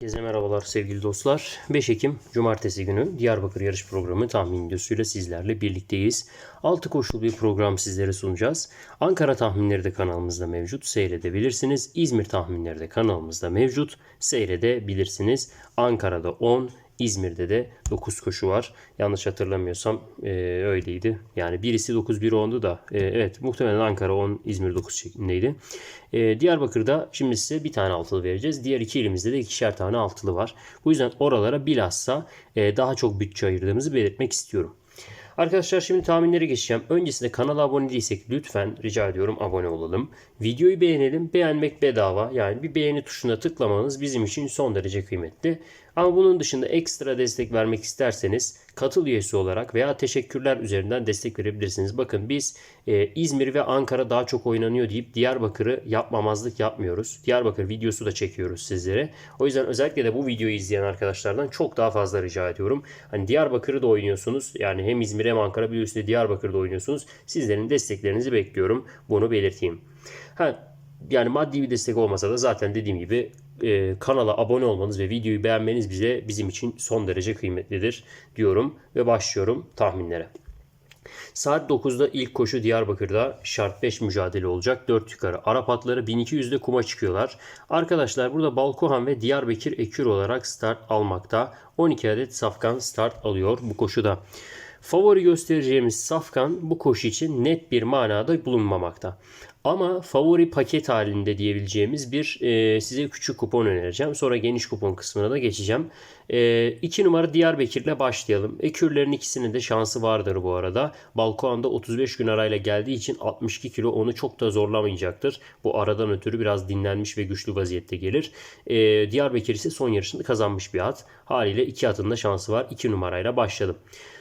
Herkese merhabalar sevgili dostlar. 5 Ekim Cumartesi günü Diyarbakır yarış programı tahmin videosuyla sizlerle birlikteyiz. 6 koşul bir program sizlere sunacağız. Ankara tahminleri de kanalımızda mevcut. Seyredebilirsiniz. İzmir tahminleri de kanalımızda mevcut. Seyredebilirsiniz. Ankara'da 10, İzmir'de de 9 koşu var. Yanlış hatırlamıyorsam e, öyleydi. Yani birisi 9 biri 10'du da e, evet muhtemelen Ankara 10 İzmir 9 şeklindeydi. E, Diyarbakır'da şimdi size bir tane altılı vereceğiz. Diğer iki ilimizde de ikişer tane altılı var. Bu yüzden oralara bilhassa e, daha çok bütçe ayırdığımızı belirtmek istiyorum. Arkadaşlar şimdi tahminlere geçeceğim. Öncesinde kanala abone değilsek lütfen rica ediyorum abone olalım. Videoyu beğenelim. Beğenmek bedava. Yani bir beğeni tuşuna tıklamanız bizim için son derece kıymetli. Ama bunun dışında ekstra destek vermek isterseniz katıl üyesi olarak veya teşekkürler üzerinden destek verebilirsiniz. Bakın biz e, İzmir ve Ankara daha çok oynanıyor deyip Diyarbakır'ı yapmamazlık yapmıyoruz. Diyarbakır videosu da çekiyoruz sizlere. O yüzden özellikle de bu videoyu izleyen arkadaşlardan çok daha fazla rica ediyorum. Hani Diyarbakır'ı da oynuyorsunuz. Yani hem İzmir hem Ankara bir üstte Diyarbakır'da oynuyorsunuz. Sizlerin desteklerinizi bekliyorum. Bunu belirteyim. Ha, yani maddi bir destek olmasa da zaten dediğim gibi e, kanala abone olmanız ve videoyu beğenmeniz bize bizim için son derece kıymetlidir diyorum ve başlıyorum tahminlere. Saat 9'da ilk koşu Diyarbakır'da şart 5 mücadele olacak. 4 yukarı Arap atları 1200'de kuma çıkıyorlar. Arkadaşlar burada Balkohan ve Diyarbakır Ekür olarak start almakta. 12 adet safkan start alıyor bu koşuda. Favori göstereceğimiz safkan bu koşu için net bir manada bulunmamakta. Ama favori paket halinde diyebileceğimiz bir e, size küçük kupon önereceğim. Sonra geniş kupon kısmına da geçeceğim. 2 e, numara Diyarbakır'la başlayalım. Ekürlerin ikisinin de şansı vardır bu arada. Balkoğan'da 35 gün arayla geldiği için 62 kilo onu çok da zorlamayacaktır. Bu aradan ötürü biraz dinlenmiş ve güçlü vaziyette gelir. E, Diyarbakır ise son yarışında kazanmış bir at. Haliyle 2 atın da şansı var. 2 numarayla başladım.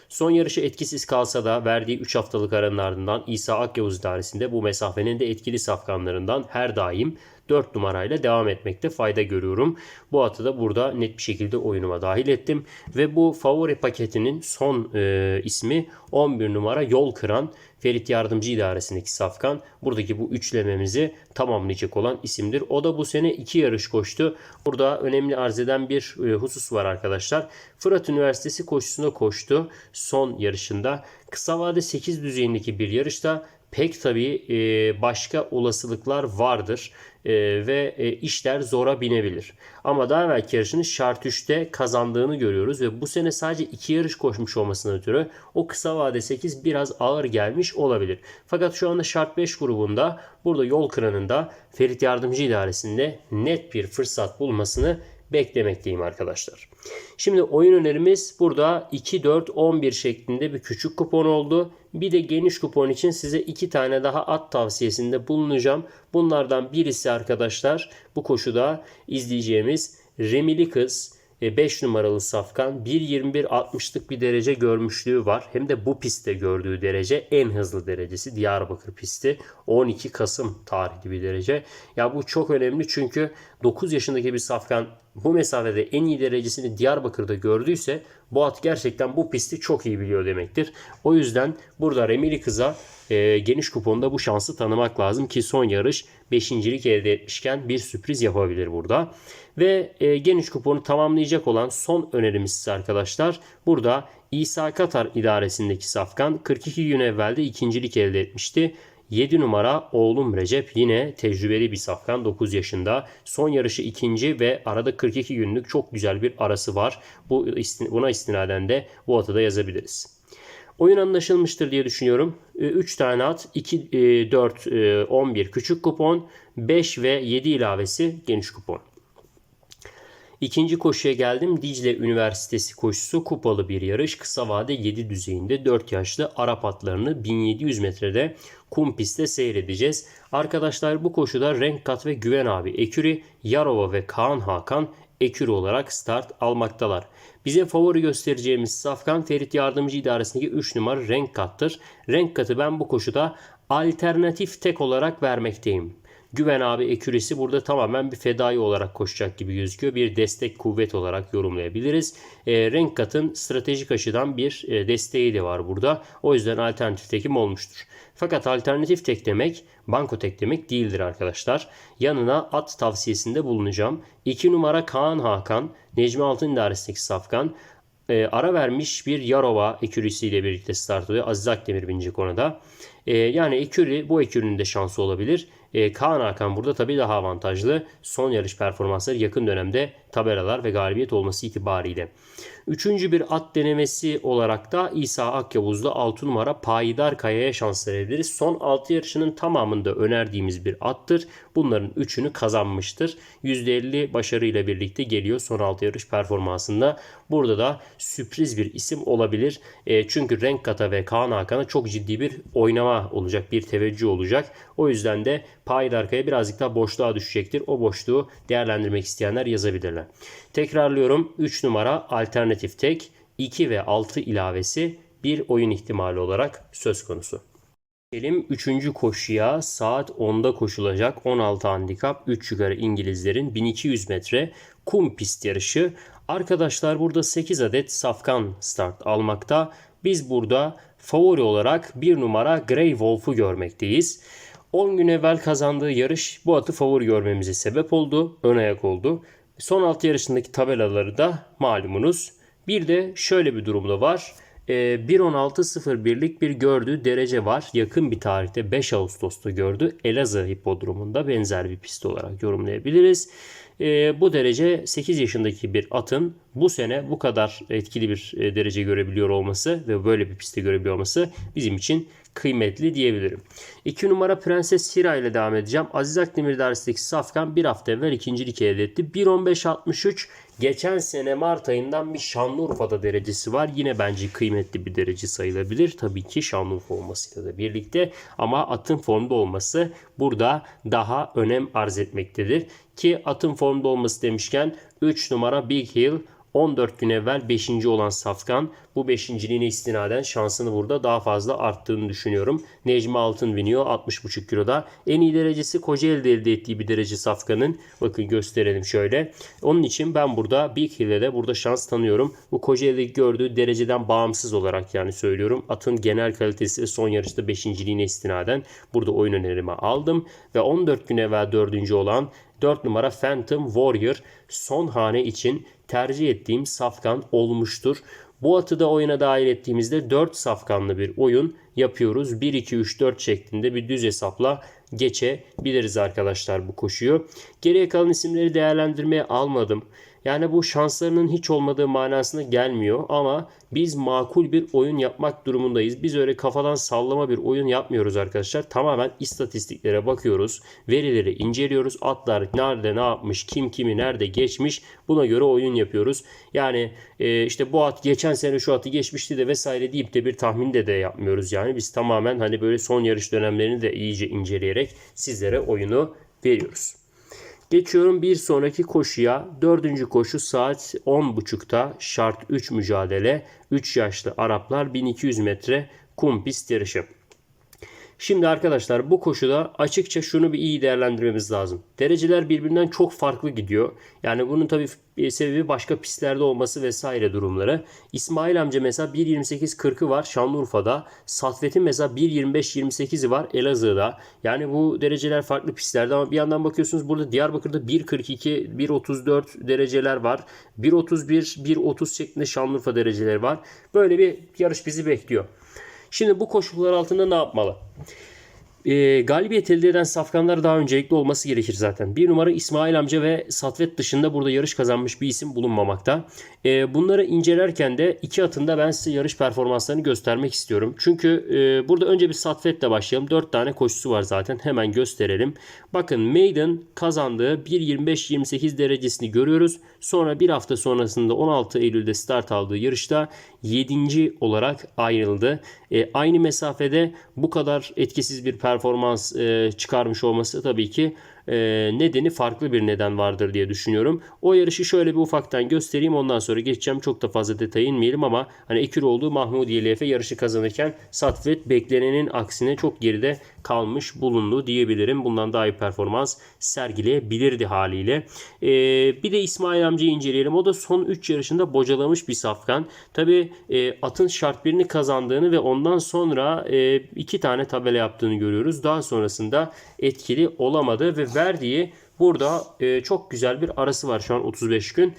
Son yarışı etkisiz kalsa da verdiği 3 haftalık aranın ardından İsa Akyavuz idaresinde bu mesafenin de etkili safkanlarından her daim 4 numarayla devam etmekte fayda görüyorum. Bu atı da burada net bir şekilde oyunuma dahil ettim. Ve bu favori paketinin son e, ismi 11 numara Yol Kıran Ferit Yardımcı İdaresindeki Safkan. Buradaki bu üçlememizi tamamlayacak olan isimdir. O da bu sene iki yarış koştu. Burada önemli arz eden bir e, husus var arkadaşlar. Fırat Üniversitesi koşusunda koştu. Son yarışında kısa vade 8 düzeyindeki bir yarışta pek tabii e, başka olasılıklar vardır e, ve e, işler zora binebilir. Ama daha evvelki yarışını şart 3'te kazandığını görüyoruz ve bu sene sadece 2 yarış koşmuş olmasına ötürü o kısa vade 8 biraz ağır gelmiş olabilir. Fakat şu anda şart 5 grubunda burada yol kıranında Ferit Yardımcı İdaresi'nde net bir fırsat bulmasını beklemekteyim arkadaşlar. Şimdi oyun önerimiz burada 2, 4, 11 şeklinde bir küçük kupon oldu. Bir de geniş kupon için size iki tane daha at tavsiyesinde bulunacağım. Bunlardan birisi arkadaşlar bu koşuda izleyeceğimiz Remili Kız 5 numaralı safkan 1.21.60'lık bir derece görmüşlüğü var. Hem de bu pistte gördüğü derece en hızlı derecesi Diyarbakır pisti. 12 Kasım tarihli bir derece. Ya bu çok önemli çünkü 9 yaşındaki bir safkan bu mesafede en iyi derecesini Diyarbakır'da gördüyse bu at gerçekten bu pisti çok iyi biliyor demektir. O yüzden burada Remili Kız'a e, geniş kuponda bu şansı tanımak lazım ki son yarış 5.lik elde etmişken bir sürpriz yapabilir burada. Ve e, geniş kuponu tamamlayacak olan son önerimiz ise arkadaşlar burada İsa Katar idaresindeki Safkan 42 gün evvelde ikincilik elde etmişti. 7 numara oğlum Recep yine tecrübeli bir safkan 9 yaşında. Son yarışı ikinci ve arada 42 günlük çok güzel bir arası var. Bu buna istinaden de bu atı da yazabiliriz. Oyun anlaşılmıştır diye düşünüyorum. 3 tane at, 2, 4, 11 küçük kupon, 5 ve 7 ilavesi geniş kupon. İkinci koşuya geldim. Dicle Üniversitesi koşusu kupalı bir yarış. Kısa vade 7 düzeyinde 4 yaşlı Arap atlarını 1700 metrede kum pistte seyredeceğiz. Arkadaşlar bu koşuda Renk Kat ve Güven abi Eküri, Yarova ve Kaan Hakan Eküri olarak start almaktalar. Bize favori göstereceğimiz Safkan Ferit Yardımcı İdaresi'ndeki 3 numara Renk Kat'tır. Renk Kat'ı ben bu koşuda alternatif tek olarak vermekteyim. Güven abi ekürisi burada tamamen bir fedai olarak koşacak gibi gözüküyor. Bir destek kuvvet olarak yorumlayabiliriz. E, renk katın stratejik açıdan bir e, desteği de var burada. O yüzden alternatif tekim olmuştur. Fakat alternatif tek demek banko tek demek değildir arkadaşlar. Yanına at tavsiyesinde bulunacağım. 2 numara Kaan Hakan, Necmi Altın idaresindeki Safkan. E, ara vermiş bir Yarova ekürisiyle birlikte start oluyor. Aziz Akdemir binecek ona da. E, yani eküri bu ekürünün de şansı olabilir. E, Kaan Hakan burada tabii daha avantajlı. Son yarış performansları yakın dönemde tabelalar ve galibiyet olması itibariyle. Üçüncü bir at denemesi olarak da İsa Akyavuz'da 6 numara Payidar Kaya'ya şans verebiliriz. Son 6 yarışının tamamında önerdiğimiz bir attır. Bunların 3'ünü kazanmıştır. %50 başarıyla birlikte geliyor son 6 yarış performansında. Burada da sürpriz bir isim olabilir. E, çünkü renk kata ve Kaan Hakan'a çok ciddi bir oynama olacak, bir teveccüh olacak. O yüzden de Payidar Kaya birazcık daha boşluğa düşecektir. O boşluğu değerlendirmek isteyenler yazabilirler. Tekrarlıyorum 3 numara alternatif tek 2 ve 6 ilavesi bir oyun ihtimali olarak söz konusu. Geçelim 3. koşuya saat 10'da koşulacak 16 handikap 3 yukarı İngilizlerin 1200 metre kum pist yarışı. Arkadaşlar burada 8 adet safkan start almakta. Biz burada favori olarak 1 numara Grey Wolf'u görmekteyiz. 10 gün evvel kazandığı yarış bu atı favori görmemize sebep oldu. Ön ayak oldu. Son 6 yarışındaki tabelaları da malumunuz. Bir de şöyle bir durumda var. Ee, 1.16.01'lik bir gördüğü derece var. Yakın bir tarihte 5 Ağustos'ta gördü. Elazığ Hipodromu'nda benzer bir pist olarak yorumlayabiliriz. Ee, bu derece 8 yaşındaki bir atın bu sene bu kadar etkili bir e, derece görebiliyor olması ve böyle bir pistte görebiliyor olması bizim için kıymetli diyebilirim. 2 numara Prenses Hira ile devam edeceğim. Aziz Akdemir idaresindeki Safkan bir hafta evvel ikincilik elde etti. 1.15.63 geçen sene Mart ayından bir Şanlıurfa'da derecesi var. Yine bence kıymetli bir derece sayılabilir. Tabii ki Şanlıurfa olmasıyla da birlikte ama atın formda olması burada daha önem arz etmektedir. Ki atın formda olması demişken 3 numara Big Hill 14 gün evvel 5. olan Safkan bu 5.liğine istinaden şansını burada daha fazla arttığını düşünüyorum. Necmi Altın biniyor 60.5 kiloda. En iyi derecesi Kocaeli'de elde ettiği bir derece Safkan'ın. Bakın gösterelim şöyle. Onun için ben burada Big Hill'e de burada şans tanıyorum. Bu Kocaeli'de gördüğü dereceden bağımsız olarak yani söylüyorum. Atın genel kalitesi son yarışta 5.liğine istinaden burada oyun önerimi aldım. Ve 14 gün evvel 4. olan 4 numara Phantom Warrior son hane için tercih ettiğim safkan olmuştur. Bu atı da oyuna dahil ettiğimizde 4 safkanlı bir oyun yapıyoruz. 1-2-3-4 şeklinde bir düz hesapla geçebiliriz arkadaşlar bu koşuyu. Geriye kalan isimleri değerlendirmeye almadım. Yani bu şanslarının hiç olmadığı manasına gelmiyor ama biz makul bir oyun yapmak durumundayız. Biz öyle kafadan sallama bir oyun yapmıyoruz arkadaşlar. Tamamen istatistiklere bakıyoruz. Verileri inceliyoruz. Atlar nerede ne yapmış, kim kimi nerede geçmiş buna göre oyun yapıyoruz. Yani e, işte bu at geçen sene şu atı geçmişti de vesaire deyip de bir tahmin de de yapmıyoruz. Yani biz tamamen hani böyle son yarış dönemlerini de iyice inceleyerek sizlere oyunu veriyoruz. Geçiyorum bir sonraki koşuya. Dördüncü koşu saat 10.30'da şart 3 mücadele. 3 yaşlı Araplar 1200 metre kum pist yarışı. Şimdi arkadaşlar bu koşuda açıkça şunu bir iyi değerlendirmemiz lazım. Dereceler birbirinden çok farklı gidiyor. Yani bunun tabii sebebi başka pistlerde olması vesaire durumları. İsmail amca mesela 1.28.40'ı var Şanlıurfa'da. Satvet'in mesela 1.25.28'i var Elazığ'da. Yani bu dereceler farklı pistlerde ama bir yandan bakıyorsunuz burada Diyarbakır'da 1.42, 1.34 dereceler var. 1.31, 1.30 şeklinde Şanlıurfa dereceleri var. Böyle bir yarış bizi bekliyor. Şimdi bu koşullar altında ne yapmalı? E, galibiyet elde eden safkanlar daha öncelikli olması gerekir zaten. Bir numara İsmail amca ve Satvet dışında burada yarış kazanmış bir isim bulunmamakta. E, bunları incelerken de iki atında ben size yarış performanslarını göstermek istiyorum. Çünkü e, burada önce bir Satvet'le başlayalım. 4 tane koşusu var zaten. Hemen gösterelim. Bakın Maiden kazandığı 1.25-28 derecesini görüyoruz. Sonra bir hafta sonrasında 16 Eylül'de start aldığı yarışta 7. olarak ayrıldı. E, aynı mesafede bu kadar etkisiz bir performans e, çıkarmış olması tabii ki e, nedeni farklı bir neden vardır diye düşünüyorum. O yarışı şöyle bir ufaktan göstereyim ondan sonra geçeceğim. Çok da fazla detaya inmeyelim ama hani ekür olduğu Mahmudiye LF yarışı kazanırken Satvet beklenenin aksine çok geride kalmış bulundu diyebilirim. Bundan daha iyi performans sergileyebilirdi haliyle. Ee, bir de İsmail amcayı inceleyelim. O da son 3 yarışında bocalamış bir safkan. Tabi e, atın şart birini kazandığını ve ondan sonra e, iki tane tabela yaptığını görüyoruz. Daha sonrasında etkili olamadı ve verdiği burada e, çok güzel bir arası var şu an 35 gün.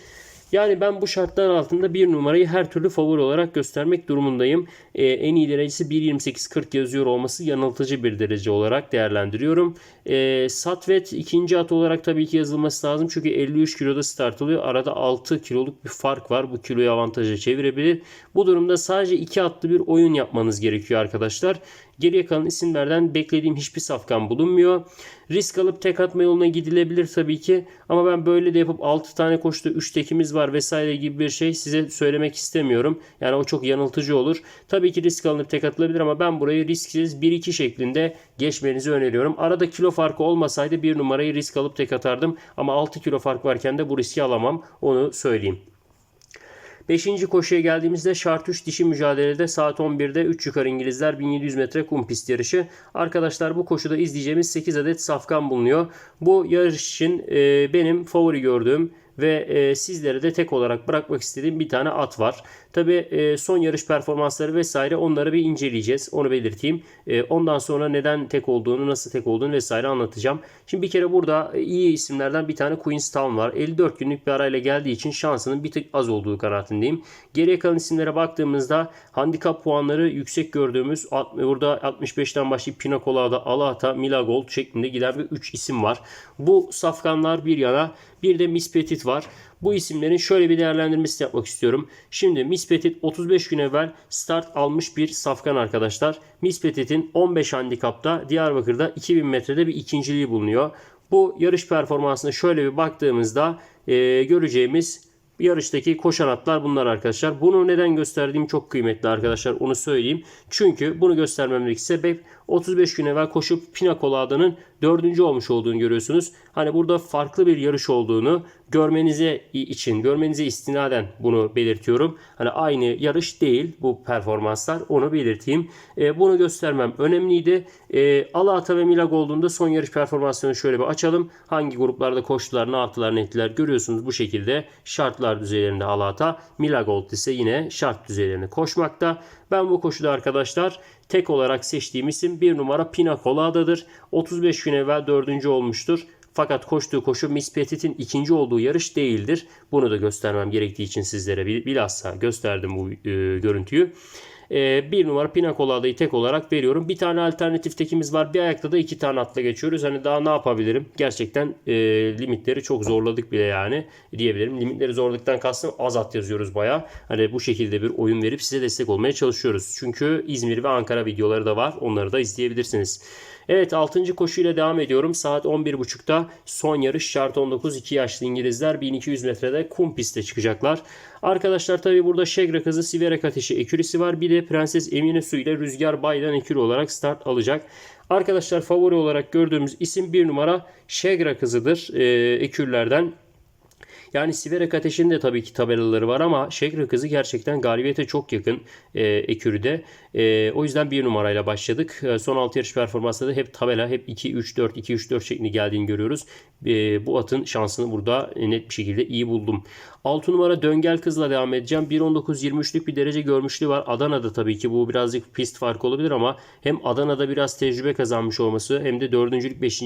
Yani ben bu şartlar altında bir numarayı her türlü favori olarak göstermek durumundayım. Ee, en iyi derecesi 1.28.40 yazıyor olması yanıltıcı bir derece olarak değerlendiriyorum. Ee, Satvet ikinci at olarak tabii ki yazılması lazım. Çünkü 53 kiloda start alıyor. Arada 6 kiloluk bir fark var. Bu kiloyu avantaja çevirebilir. Bu durumda sadece iki atlı bir oyun yapmanız gerekiyor arkadaşlar. Geriye kalan isimlerden beklediğim hiçbir safkan bulunmuyor. Risk alıp tek atma yoluna gidilebilir tabii ki. Ama ben böyle de yapıp 6 tane koştu 3 tekimiz var vesaire gibi bir şey size söylemek istemiyorum. Yani o çok yanıltıcı olur. Tabii ki risk alınıp tek atılabilir ama ben burayı risksiz 1-2 şeklinde geçmenizi öneriyorum. Arada kilo farkı olmasaydı bir numarayı risk alıp tek atardım. Ama 6 kilo fark varken de bu riski alamam. Onu söyleyeyim. Beşinci koşuya geldiğimizde şart 3 dişi mücadelede saat 11'de 3 yukarı İngilizler 1700 metre kum pist yarışı. Arkadaşlar bu koşuda izleyeceğimiz 8 adet safkan bulunuyor. Bu yarış için e, benim favori gördüğüm ve e, sizlere de tek olarak bırakmak istediğim bir tane at var. Tabi e, son yarış performansları vesaire onları bir inceleyeceğiz. Onu belirteyim. E, ondan sonra neden tek olduğunu, nasıl tek olduğunu vesaire anlatacağım. Şimdi bir kere burada iyi isimlerden bir tane Queenstown var. 54 günlük bir arayla geldiği için şansının bir tık az olduğu kanaatindeyim. Geriye kalan isimlere baktığımızda handikap puanları yüksek gördüğümüz burada 65'ten başlayıp Pina Colada, Alata, Mila Gold şeklinde giden bir 3 isim var. Bu safkanlar bir yana bir de Miss Petit var. Bu isimlerin şöyle bir değerlendirmesi yapmak istiyorum. Şimdi Miss Petit 35 gün evvel start almış bir safkan arkadaşlar. Miss Petit'in 15 handikapta Diyarbakır'da 2000 metrede bir ikinciliği bulunuyor. Bu yarış performansına şöyle bir baktığımızda e, göreceğimiz yarıştaki koşan atlar bunlar arkadaşlar. Bunu neden gösterdiğim çok kıymetli arkadaşlar onu söyleyeyim. Çünkü bunu göstermemdeki sebep 35 gün evvel koşup Pina Colada'nın dördüncü olmuş olduğunu görüyorsunuz. Hani burada farklı bir yarış olduğunu görmenize için, görmenize istinaden bunu belirtiyorum. Hani aynı yarış değil bu performanslar onu belirteyim. E, bunu göstermem önemliydi. E, Alata ve Mila Gold'un da son yarış performanslarını şöyle bir açalım. Hangi gruplarda koştular, ne yaptılar, ne ettiler görüyorsunuz bu şekilde şartlar düzeylerinde Alata. Mila Gold ise yine şart düzeylerinde koşmakta. Ben bu koşuda arkadaşlar tek olarak seçtiğim isim bir numara Pina Colada'dır. 35 gün evvel dördüncü olmuştur. Fakat koştuğu koşu Miss Petit'in ikinci olduğu yarış değildir. Bunu da göstermem gerektiği için sizlere bilhassa gösterdim bu e, görüntüyü. E, bir numara Pina Colada'yı tek olarak veriyorum. Bir tane alternatif tekimiz var. Bir ayakta da iki tane atla geçiyoruz. Hani daha ne yapabilirim? Gerçekten e, limitleri çok zorladık bile yani diyebilirim. Limitleri zorladıktan kastım az at yazıyoruz baya. Hani bu şekilde bir oyun verip size destek olmaya çalışıyoruz. Çünkü İzmir ve Ankara videoları da var. Onları da izleyebilirsiniz. Evet 6. koşuyla devam ediyorum. Saat 11.30'da son yarış şart 19 2 yaşlı İngilizler 1200 metrede kum pistte çıkacaklar. Arkadaşlar tabi burada Şegra kızı Siverek ateşi ekürisi var. Bir de Prenses Emine Su ile Rüzgar Baydan ekürü olarak start alacak. Arkadaşlar favori olarak gördüğümüz isim bir numara Şegra kızıdır e, ekürlerden. Yani Siverek Ateş'in de tabii ki tabelaları var ama Şekre Kızı gerçekten galibiyete çok yakın e, Ekürü'de. E, o yüzden bir numarayla başladık. E, son 6 yarış performansında da hep tabela hep 2-3-4 2-3-4 şeklinde geldiğini görüyoruz. E, bu atın şansını burada net bir şekilde iyi buldum. 6 numara Döngel Kız'la devam edeceğim. 1.19-23'lük bir derece görmüşlüğü var. Adana'da tabii ki bu birazcık pist farkı olabilir ama hem Adana'da biraz tecrübe kazanmış olması hem de 4. 5.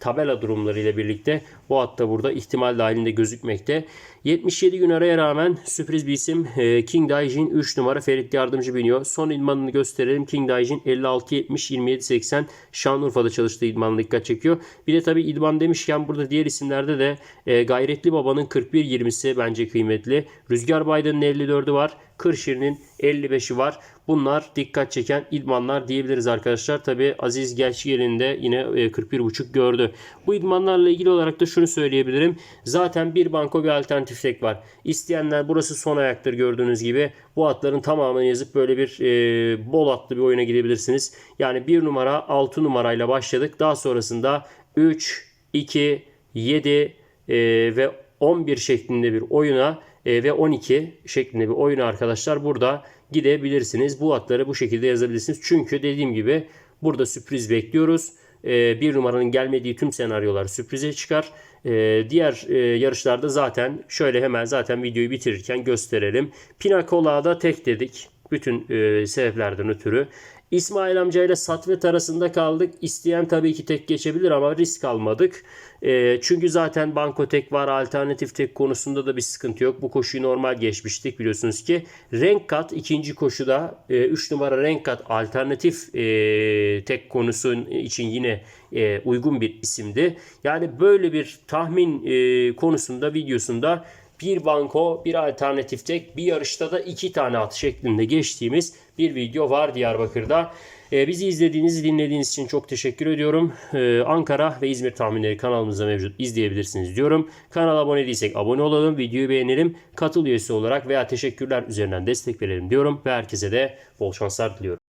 tabela durumlarıyla birlikte bu atta burada ihtimal dahilinde gözükmekte. 77 gün araya rağmen sürpriz bir isim e, King Daijin 3 numara Ferit Yardımcı biniyor. Son idmanını gösterelim. King Daijin 56-70-27-80 Şanlıurfa'da çalıştığı idmanına dikkat çekiyor. Bir de tabii idman demişken burada diğer isimlerde de e, Gayretli Baba'nın 41-20'si bence kıymetli. Rüzgar Baydan'ın 54'ü var. Kırşehir'in 55'i var. Bunlar dikkat çeken idmanlar diyebiliriz arkadaşlar. Tabi Aziz Gerçigel'in de yine 41.5 e, gördü. Bu idmanlarla ilgili olarak da şunu söyleyebilirim. Zaten bir banko bir alternatif tek var. İsteyenler burası son ayaktır gördüğünüz gibi. Bu atların tamamını yazıp böyle bir e, bol atlı bir oyuna gidebilirsiniz. Yani 1 numara 6 numarayla başladık. Daha sonrasında 3, 2, 7 e, ve 11 şeklinde bir oyuna e, ve 12 şeklinde bir oyuna arkadaşlar burada gidebilirsiniz. Bu atları bu şekilde yazabilirsiniz. Çünkü dediğim gibi burada sürpriz bekliyoruz. E, bir numaranın gelmediği tüm senaryolar sürprize çıkar. E, diğer e, yarışlarda zaten şöyle hemen zaten videoyu bitirirken gösterelim. Pinacola'da tek dedik. Bütün e, sebeplerden ötürü. İsmail amcayla Satvet arasında kaldık. İsteyen tabii ki tek geçebilir ama risk almadık. E, çünkü zaten banko tek var. Alternatif tek konusunda da bir sıkıntı yok. Bu koşuyu normal geçmiştik biliyorsunuz ki. Renk kat ikinci koşuda 3 numara renk kat alternatif e, tek konusu için yine e, uygun bir isimdi. Yani böyle bir tahmin e, konusunda videosunda bir banko, bir alternatif tek, bir yarışta da iki tane at şeklinde geçtiğimiz bir video var Diyarbakır'da. Ee, bizi izlediğiniz, dinlediğiniz için çok teşekkür ediyorum. Ee, Ankara ve İzmir tahminleri kanalımızda mevcut izleyebilirsiniz diyorum. Kanala abone değilsek abone olalım, videoyu beğenelim, katıl üyesi olarak veya teşekkürler üzerinden destek verelim diyorum ve herkese de bol şanslar diliyorum.